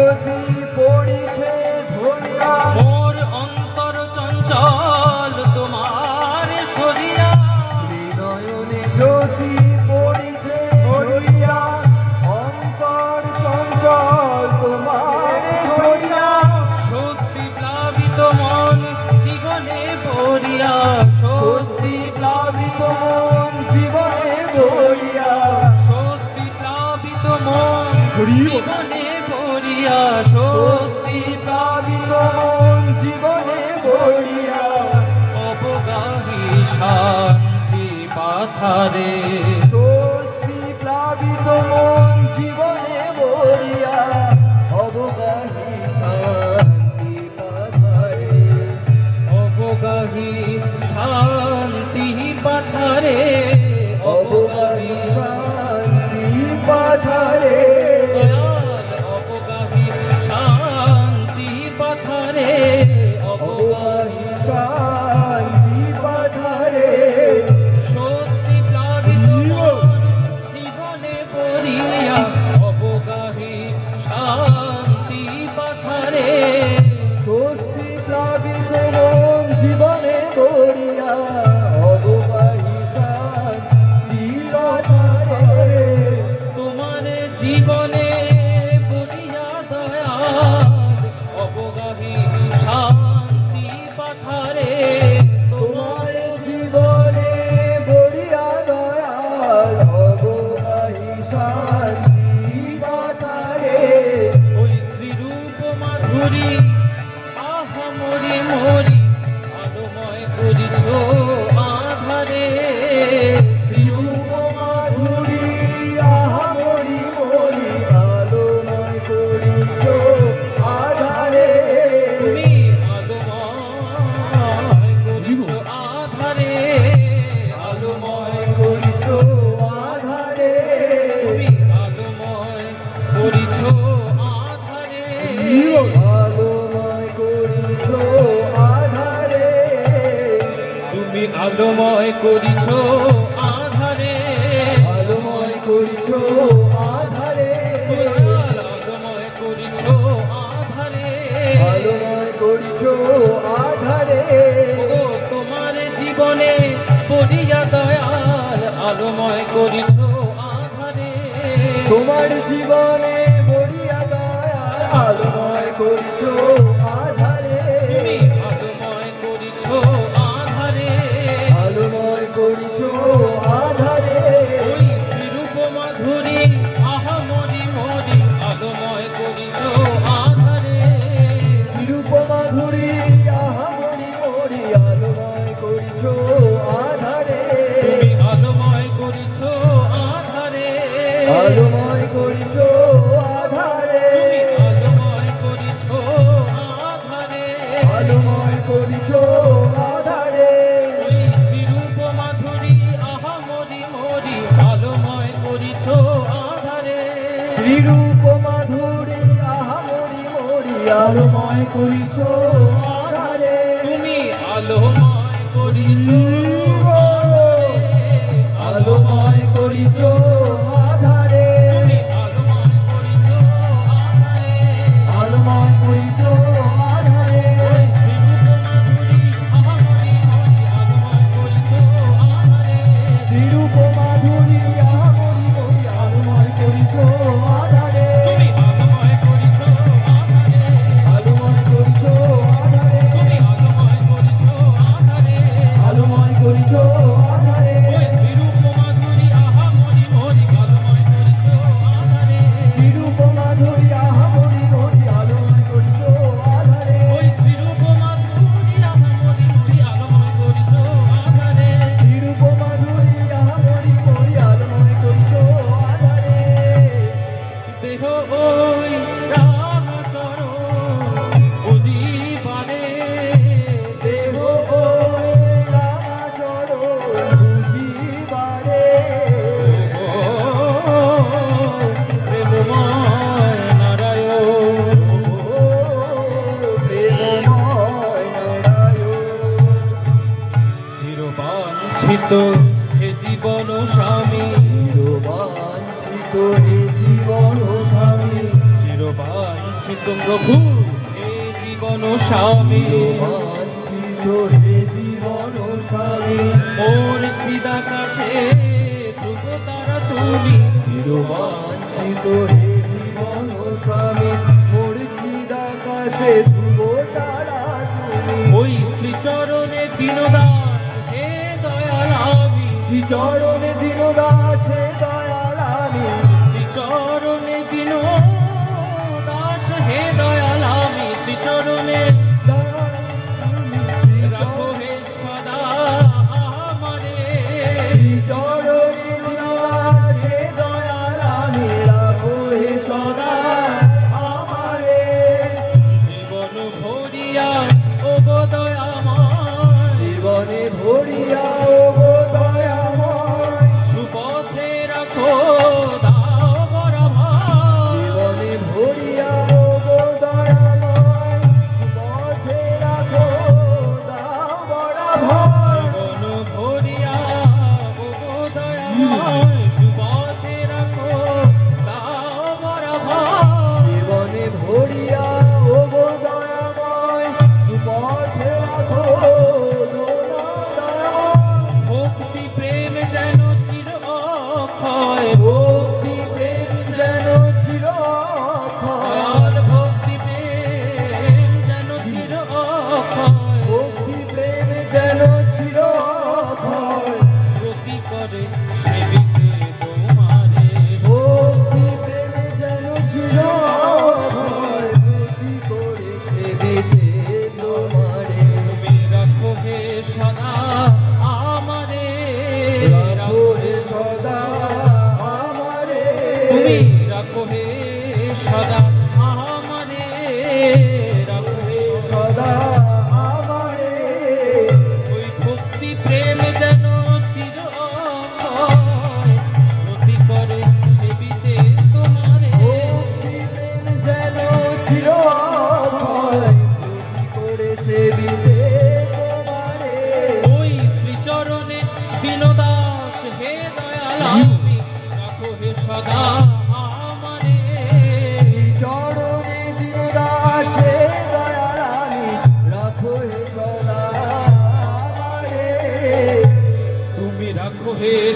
যদি পড়িছে ধরিয়া। মোর অন্তর চঞ্চল তোমার সরিয়া। হৃদয়নে যদি পড়িছে ধরিয়া অন্তর চঞ্চল তোমার সরিয়া। স্বস্তি প্লাবিত মন জীবনে পড়িয়া স্বস্তি প্লাবিত মন জীবনে পড়িয়া স্বস্তি প্লাবিত মন জীবনে বলিয়া স্বস্তি পাবিত মন জীবনে বলিয়া অবগামী শান্তি পাথারে। স্বস্তি প্লাবিত মন ঘরে আলোময় করিছ আধারে। আলোময় করিছ আধারে। আলোময় করিছ আধারে। আলোময় করিছ আধারে। তোমার জীবনে পড়িয়া দয়াল আলোময় করিছ আধারে। তোমার জীবনে পড়িয়া দয়াল আলোময় করিছ আলোময় করিছো আধারে। আলোময় করিছো আধারে। আলোময় করিছো আধারে। শ্রীরূপ মাধুরী আহামরি মরি আলোময় করিছো আধারে। শ্রীরূপ মাধুরী আহামরি আলোময় করিছো তুমি আলোময় করিছো বাঞ্ছিত হে জীবন স্বামী। বাঞ্ছিত হে জীবন স্বামী। শিরবাঞ্ছিত প্রভু হে জীবন স্বামী। বাঞ্ছিত হে জীবন স্বামী। মোর চিদাকাশে প্রভু তারা তুমি শিরবাঞ্ছিত হে জীবন স্বামী। মোর চিদাকাশে ধ্রুব তারা তুমি ওই শ্রীচরণে দিনদা চরণে দিন দাসে দা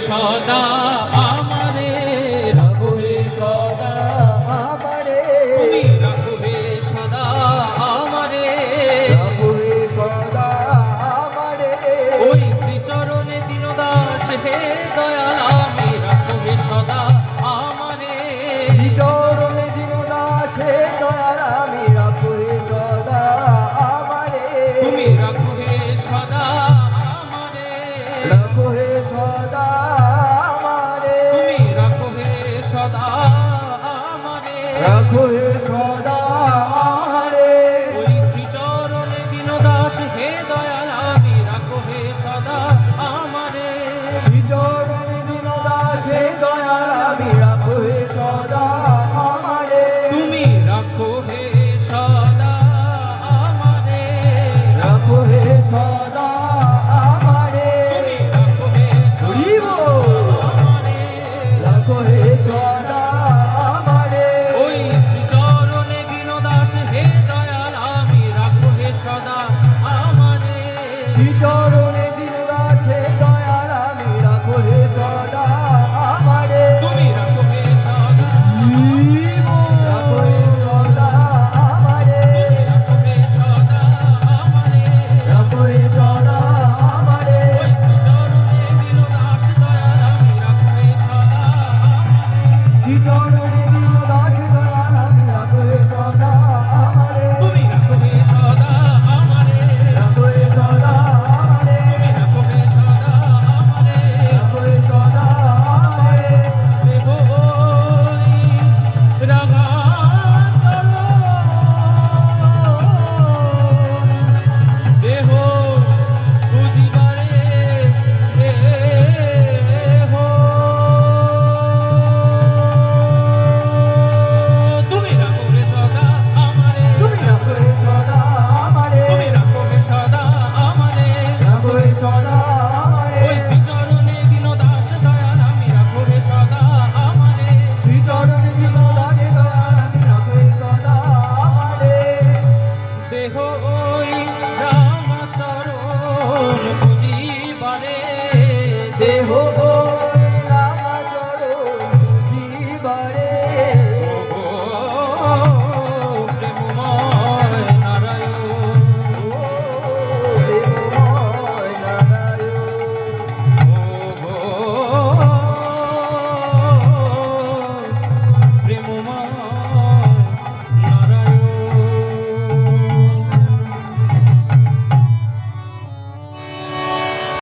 সদা foi